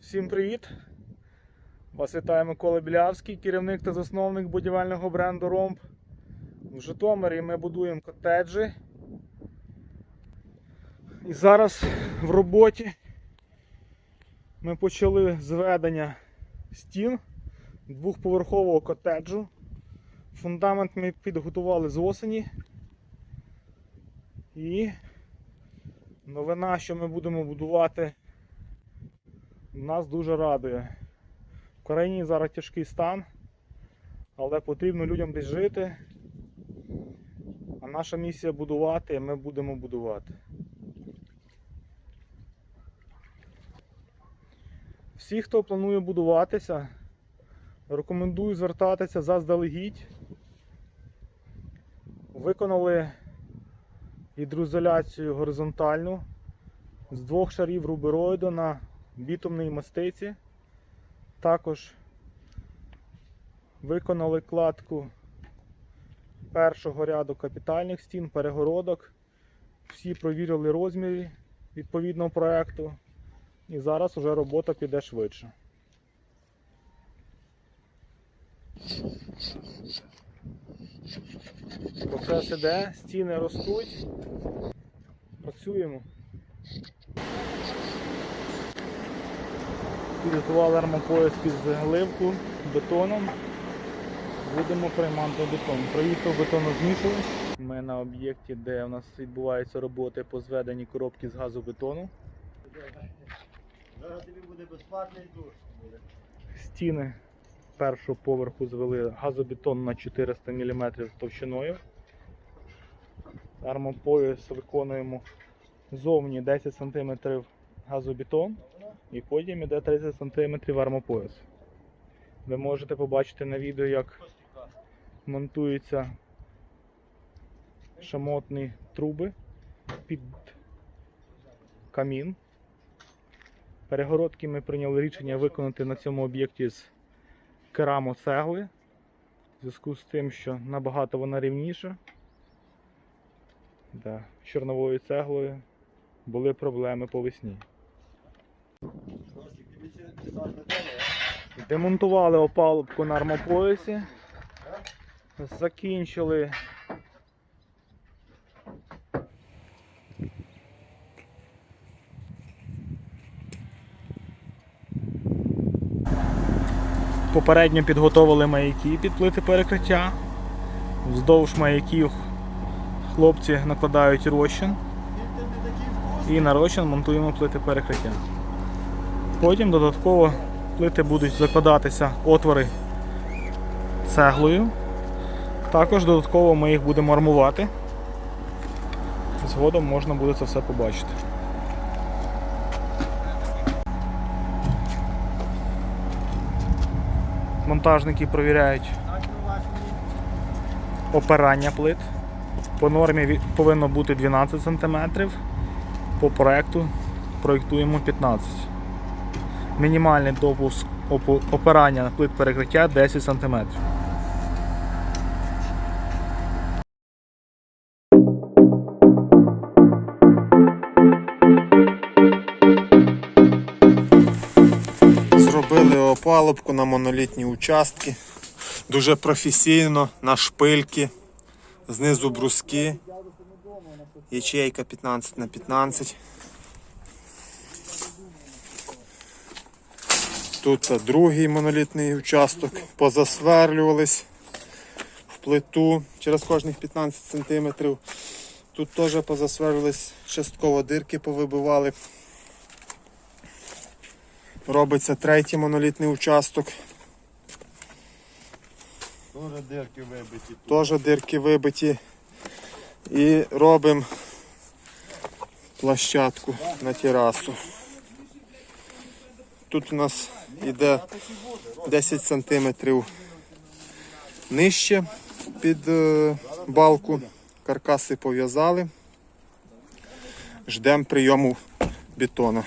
Всім привіт! Вас вітає Микола Білявський, керівник та засновник будівельного бренду Ромб. В Житомирі ми будуємо котеджі. І зараз в роботі ми почали зведення стін двохповерхового котеджу. Фундамент ми підготували з осені. І новина, що ми будемо будувати нас дуже радує. В країні зараз тяжкий стан, але потрібно людям десь жити. А наша місія будувати, і ми будемо будувати. Всі, хто планує будуватися, рекомендую звертатися заздалегідь. Виконали гідроізоляцію горизонтальну з двох шарів рубероїду на бітумній мастиці. Також виконали кладку першого ряду капітальних стін, перегородок. Всі провірили розміри відповідного проєкту. І зараз вже робота піде швидше. Процес іде, стіни ростуть. Працюємо. Підготували армопояс під заливку бетоном. Будемо приймати бетон. Проїхав бетонозмішувач. Ми на об'єкті, де у нас відбуваються роботи по зведенні коробки з газобетону. Зараз тобі буде безплатний душ. Стіни першого поверху звели газобетон на 400 мм товщиною. Армопояс виконуємо зовні 10 см газобетон і потім іде 30 см армопояс. Ви можете побачити на відео, як монтуються шамотні труби під камін. Перегородки ми прийняли рішення виконати на цьому об'єкті з керамоцегли. В зв'язку з тим, що набагато вона рівніша. Да. з Чорновою цеглою були проблеми по весні. Костік, тобі це це важна тема. Демонтували опалубку на армопоясі. Закінчили Попередньо підготовили маяки під плити перекриття. Вздовж маяків хлопці накладають розчин і на розчин монтуємо плити перекриття. Потім додатково плити будуть закладатися отвори цеглою. Також додатково ми їх будемо армувати. Згодом можна буде це все побачити. Монтажники провіряють опирання плит. По нормі повинно бути 12 см. По проекту проєктуємо 15 Мінімальний допуск опирання на плит перекриття 10 см. Зробили опалубку на монолітні участки. Дуже професійно, на шпильки. Знизу бруски. Ячейка 15 на 15. Тут другий монолітний участок. Позасверлювались в плиту через кожних 15 см. Тут теж позасверлювались, частково дирки повибивали. Робиться третій монолітний участок. Дуже дирки вибиті. Теж дирки вибиті. І робимо площадку на терасу. Тут у нас йде 10 см нижче під е, балку. Каркаси пов'язали. Ждемо прийому бетона.